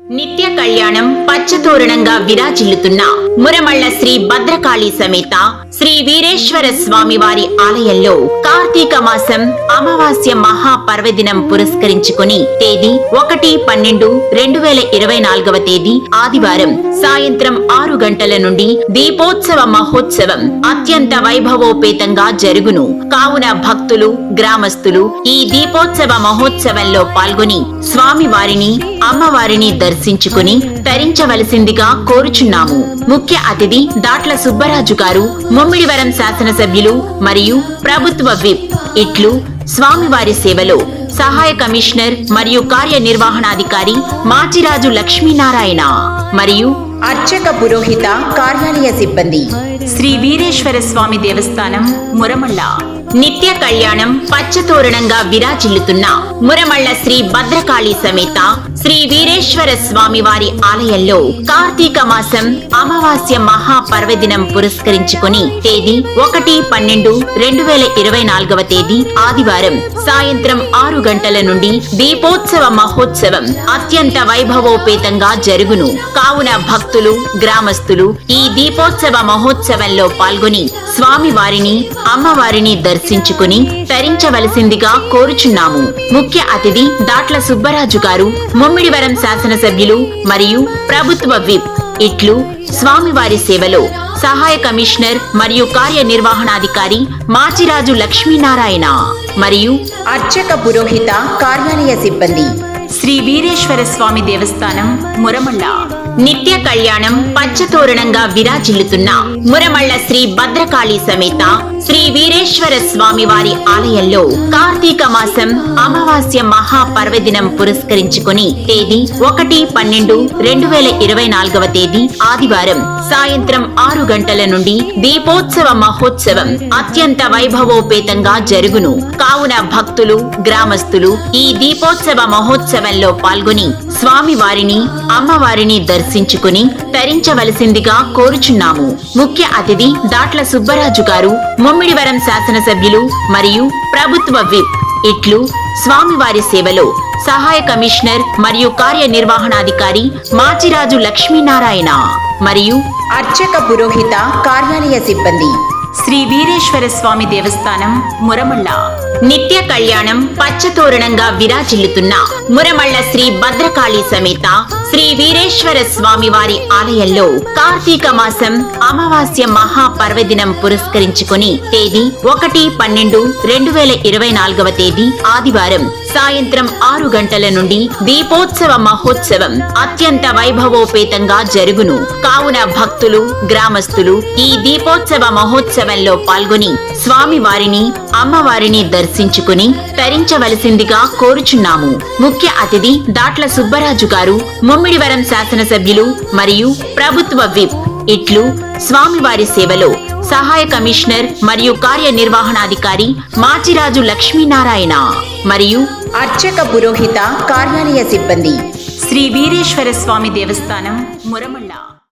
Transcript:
నిత్య కళ్యాణం పచ్చతోరణంగా విరాజిల్లుతున్న మురమళ్ళ శ్రీ భద్రకాళి సమేత శ్రీ వీరేశ్వర స్వామి వారి ఆలయంలో కార్తీక మాసం అమావాస్య మహాపర్వదినం పురస్కరించుకుని తేదీ ఒకటి పన్నెండు రెండు వేల ఇరవై నాలుగవ తేదీ ఆదివారం సాయంత్రం ఆరు గంటల నుండి దీపోత్సవ మహోత్సవం అత్యంత వైభవోపేతంగా జరుగును. కావున భక్తులు గ్రామస్తులు ఈ దీపోత్సవ మహోత్సవంలో పాల్గొని స్వామివారిని అమ్మవారిని దర్శించుకుని తరించవలసిందిగా కోరుచున్నాము. ముఖ్య అతిథి దాట్ల సుబ్బరాజు గారు ముమ్మిడివరం శాసనసభ్యులు మరియు ప్రభుత్వ విప్ ఇట్లు స్వామివారి సేవలో సహాయ కమిషనర్ మరియు కార్యనిర్వహణాధికారి మాచిరాజు లక్ష్మీనారాయణ మరియు అర్చక పురోహిత కార్యాలయ సిబ్బంది. శ్రీ వీరేశ్వర స్వామి దేవస్థానం మురమళ్ళ నిత్య కళ్యాణం పచ్చతోరణంగా విరాజిల్లుతున్న మురమళ్ళ శ్రీ భద్రకాళి సమేత శ్రీ వీరేశ్వర స్వామి వారి ఆలయంలో కార్తీక మాసం అమావాస్య మహా పర్వదినం పురస్కరించుకుని తేదీ ఒకటి పన్నెండు రెండు వేల ఇరవై నాలుగవ తేదీ ఆదివారం సాయంత్రం ఆరు గంటల నుండి దీపోత్సవ మహోత్సవం అత్యంత వైభవోపేతంగా జరుగును. కావున భక్తులు గ్రామస్తులు ఈ దీపోత్సవ మహోత్సవంలో పాల్గొని స్వామి వారిని అమ్మవారిని దర్శించుకుని తరించవలసిందిగా కోరుచున్నాము. ముఖ్య అతిథి దాట్ల సుబ్బరాజు గారు ముమ్మిడివరం శాసనసభ్యులు మరియు ప్రభుత్వ విప్ ఇట్లు స్వామివారి సేవలో సహాయ కమిషనర్ మరియు కార్యనిర్వహణాధికారి మాచిరాజు లక్ష్మీనారాయణ మరియు అర్చక పురోహిత కార్యాలయ సిబ్బంది. శ్రీ వీరేశ్వర స్వామి దేవస్థానం మురమళ్ళ నిత్య కళ్యాణం పచ్చతోరణంగా విరాజిల్లుతున్న మురమళ్ళ శ్రీ భద్రకాళి సమేత శ్రీ వీరేశ్వర స్వామి వారి ఆలయంలో కార్తీక మాసం అమావాస్య మహా పర్వదినం పురస్కరించుకుని తేదీ ఒకటి పన్నెండు రెండు వేల ఇరవై నాలుగవ తేదీ ఆదివారం సాయంత్రం ఆరు గంటల నుండి దీపోత్సవ మహోత్సవం అత్యంత వైభవోపేతంగా జరుగును. కావున భక్తులు గ్రామస్తులు ఈ దీపోత్సవ మహోత్సవంలో పాల్గొని స్వామి వారిని అమ్మవారిని దర్శించుకుని తరించవలసిందిగా కోరుచున్నాము. ముఖ్య అతిథి దాట్ల సుబ్బరాజు గారు ముమ్మిడివరం శాసనసభ్యులు మరియు ప్రభుత్వ విప్ ఇట్లు స్వామివారి సేవలో సహాయ కమిషనర్ మరియు కార్యనిర్వహణాధికారి మాచిరాజు లక్ష్మీనారాయణ మరియు అర్చక పురోహిత కార్యాలయ సిబ్బంది. శ్రీ వీరేశ్వర స్వామి దేవస్థానం మురమళ్ళ. నిత్య కళ్యాణం పచ్చతోరణంగా విరాజిల్లుతున్న మురమళ్ళ శ్రీ భద్రకాళి సమేత శ్రీ వీరేశ్వర స్వామి వారి ఆలయంలో కార్తీక మాసం అమావాస్య మహాపర్వదినం పురస్కరించుకుని తేదీ ఒకటి పన్నెండు రెండు వేల ఇరవై నాలుగవ తేదీ ఆదివారం సాయంత్రం ఆరు గంటల నుండి దీపోత్సవ మహోత్సవం అత్యంత వైభవోపేతంగా జరుగును. కావున భక్తులు గ్రామస్తులు ఈ దీపోత్సవ మహోత్సవంలో పాల్గొని స్వామివారిని అమ్మవారిని దర్శించుకుని తరించవలసిందిగా కోరుచున్నాము. ముఖ్య అతిథి దాట్ల సుబ్బరాజు గారు కోమిడివరం శాసనసభ్యులు మరియు ప్రభుత్వ విప్ ఇట్లు స్వామివారి సేవలో సహాయ కమిషనర్ మరియు కార్యనిర్వహణాధికారి మాచిరాజు లక్ష్మీనారాయణ మరియు అర్చక పురోహిత కార్యాలయ సిబ్బంది. శ్రీ వీరేశ్వర స్వామి దేవస్థానం మురమణ